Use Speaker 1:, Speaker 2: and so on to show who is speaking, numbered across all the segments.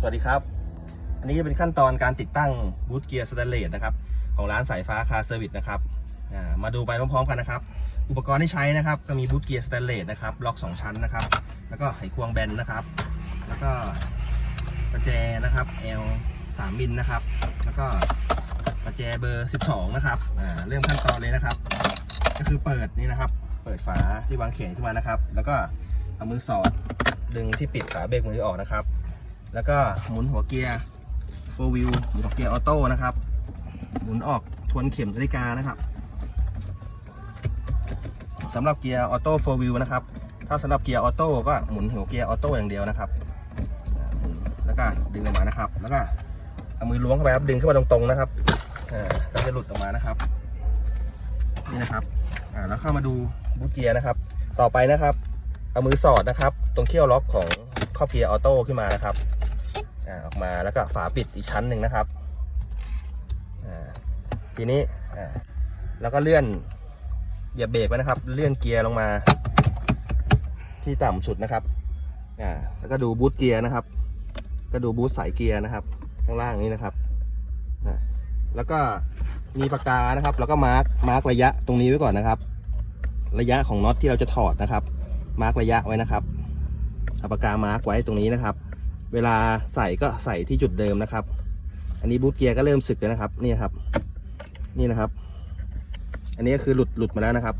Speaker 1: สวัสดีครับ อันนี้จะเป็นขั้นตอนการติดตั้งบูทเกียร์สแตนเลสนะครับ ของร้านสายฟ้าคาร์เซอร์วิสนะครับมาดูไปพร้อมๆกันนะครับ อุปกรณ์ที่ใช้นะครับ ก็มีบูทเกียร์สแตนเลสนะครับ ล็อก 2 ชั้นนะครับ แล้วก็ไขควงแบนนะครับ แล้วก็ประแจนะครับ L 3มิลนะครับ แล้วก็ประแจเบอร์ 12 นะครับอ่าเริ่มขั้นตอนเลยนะครับ ก็คือเปิดนี่นะครับ เปิดฝาที่วางเขียนขึ้นมานะครับ แล้วก็เอามือสอดดึงที่ปิดฝาเบรกมือออกนะครับ แล้วก็หมุนหัวเกียร์4 wheel หมุนหัวเกียร์ออโต้นะครับ หมุนออกทวนเข็มนาฬิกานะครับสำหรับเกียร์ออโต้4 wheel นะครับ ถ้าสำหรับเกียร์ออโต้ก็หมุนหัวเกียร์ออโต้อย่างเดียวนะครับ แล้วก็ดึงออกมานะครับ แล้วก็เอามือล้วงเข้าไปครับดึงขึ้นมาตรงๆนะครับอ่าก็จะหลุดออกมานะครับ นี่นะครับอ่าแล้วเข้ามาดูบูทเกียร์นะครับ ต่อไปนะครับ เอามือสอดนะครับ ตรงเขี้ยวล็อกของครอเกียร์ออโต้ขึ้นมานะครับ ออกมาแล้วก็ฝาปิดอีกชั้นหนึ่งนะครับทีนี้แล้วก็เลื่อนอย่าเบรกไว้นะครับ เลื่อนเกียร์ลงมาที่ต่ำสุดนะครับอ่าแล้วก็ดูบูทเกียร์นะครับ ก็ดูบูทสายเกียร์นะครับ ข้างล่างนี้นะครับอ่าแล้วก็มีปากกานะครับ แล้วก็มาร์กมาร์กระยะตรงนี้ไว้ก่อนนะครับ ระยะของน็อตที่เราจะถอดนะครับ มาร์กระยะไว้นะครับเอาปากกามาร์กไว้ตรงนี้นะครับ เวลาใส่ก็ใส่ที่จุดเดิมนะครับ อันนี้บูทเกียร์ก็เริ่มสึกแล้วนะครับ นี่ครับ นี่นะครับ อันนี้ก็คือหลุดหลุดมาแล้วนะครับ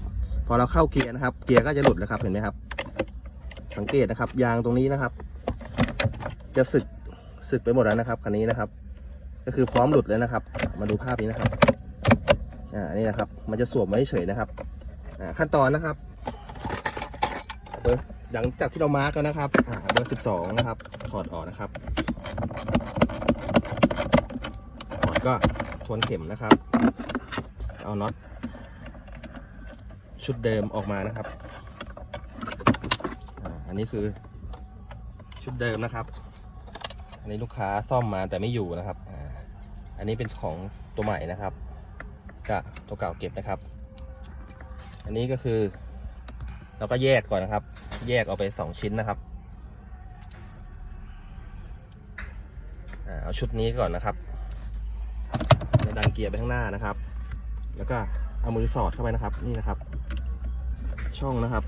Speaker 1: พอเราเข้าเกียร์นะครับ เกียร์ก็จะหลุดแล้วครับ เห็นไหมครับ สังเกตนะครับ ยางตรงนี้นะครับ จะสึกสึกไปหมดแล้วนะครับคันนี้นะครับ ก็คือพร้อมหลุดแล้วนะครับ มาดูภาพนี้นะครับอ่านี่นะครับ มันจะสวมไว้เฉยนะครับอ่าขั้นตอนนะครับเบอร์หลังจากที่เรามาร์กแล้วนะครับอ่าเบอร์12นะครับ ถอดออกนะครับ ถอดก็ทวนเข็มนะครับ เอาน็อตชุดเดิมออกมานะครับอันนี้คือชุดเดิมนะครับ อันนี้ลูกค้าซ่อมมาแต่ไม่อยู่นะครับ อันนี้เป็นของตัวใหม่นะครับกับตัวเก่าเก็บนะครับ อันนี้ก็คือ เราก็แยกก่อนนะครับ แยกเอาไปสองชิ้นนะครับ เอาชุดนี้ก่อนนะครับดันเกียร์ไปข้างหน้านะครับ แล้วก็เอามือสอดเข้าไปนะครับ นี่นะครับ ช่องนะครับ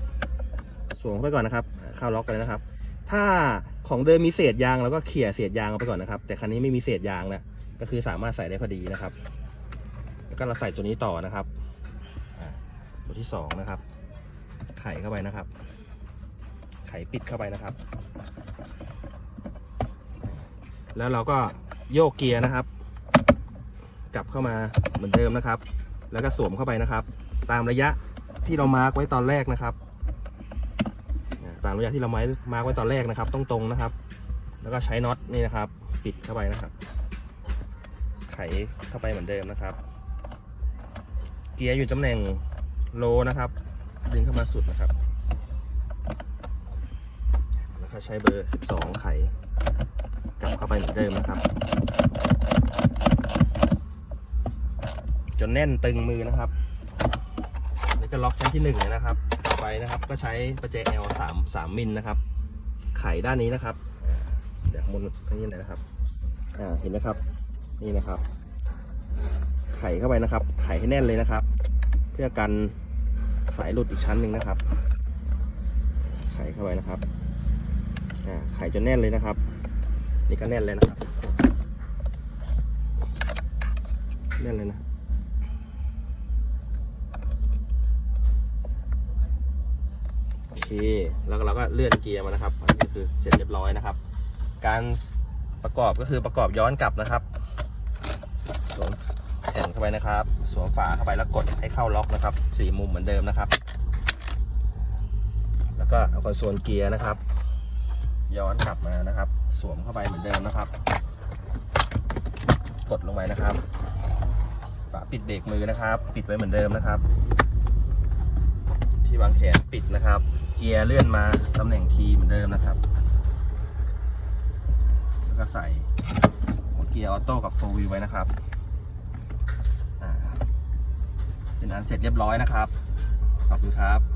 Speaker 1: สวมเข้าไปก่อนนะครับ เข้าล็อกไปเลยนะครับ ถ้าของเดิมมีเศษยางเราก็เขี่ยเศษยางออกไปก่อนนะครับ แต่คันนี้ไม่มีเศษยางนะก็คือสามารถใส่ได้พอดีนะครับ แล้วก็เราใส่ตัวนี้ต่อนะครับตัวที่สองนะครับ ไขเข้าไปนะครับ ไขปิดเข้าไปนะครับ แล้วเราก็โยกเกียร์นะครับ กลับเข้ามาเหมือนเดิมนะครับ แล้วก็สวมเข้าไปนะครับ ตามระยะที่เรามาร์กไว้ตอนแรกนะครับ ตามระยะที่เราไมามาร์กไว้ตอนแรกนะครับต้องตรงนะครับ แล้วก็ใช้น็อตนี่นะครับ ปิดเข้าไปนะครับ ไขเข้าไปเหมือนเดิมนะครับ เกียร์อยู่ตำแหน่งโลนะครับ ดึงเข้ามาสุดนะครับ แล้วก็ใช้เบอร์ 12 ไข กลับเข้าไปเหมือนเดิมนะครับ จนแน่นตึงมือนะครับนี่ก็ล็อกชั้นที่1เลยนะครับ ต่อไปนะครับก็ใช้ประแจ L 3 3มิลนะครับ ไขด้านนี้นะครับเดี๋ยวมุนนนี้หน่อยนะครับอ่าเห็นไหมครับ นี่นะครับ ไขเข้าไปนะครับ ไขให้แน่นเลยนะครับ เพื่อกันสายหลุดอีกชั้นหนึ่งนะครับ ไขเข้าไปนะครับอ่าไขจนแน่นเลยนะครับ นี่ก็แน่นเลยนะครับ แน่นเลยนะโอเค แล้วเราก็เลื่อนเกียร์มานะครับ อันนี้คือเสร็จเรียบร้อยนะครับ การประกอบก็คือประกอบย้อนกลับนะครับสวมแผ่นเข้าไปนะครับ สวมฝาเข้าไปแล้วกดให้เข้าล็อกนะครับสี่มุมเหมือนเดิมนะครับ แล้วก็เอาคอนโซลเกียร์นะครับ ย้อนกลับมานะครับ สวมเข้าไปเหมือนเดิมนะครับ กดลงไปนะครับฝาปิดเบรกมือนะครับ ปิดไว้เหมือนเดิมนะครับ ที่วางแขนปิดนะครับ เกียร์เลื่อนมาตำแหน่งทีเหมือนเดิมนะครับ แล้วก็ใส่หัวเกียร์ออโต้กับโฟวิวไว้นะครับอ่าเป็นอันเสร็จเรียบร้อยนะครับ ขอบคุณครับ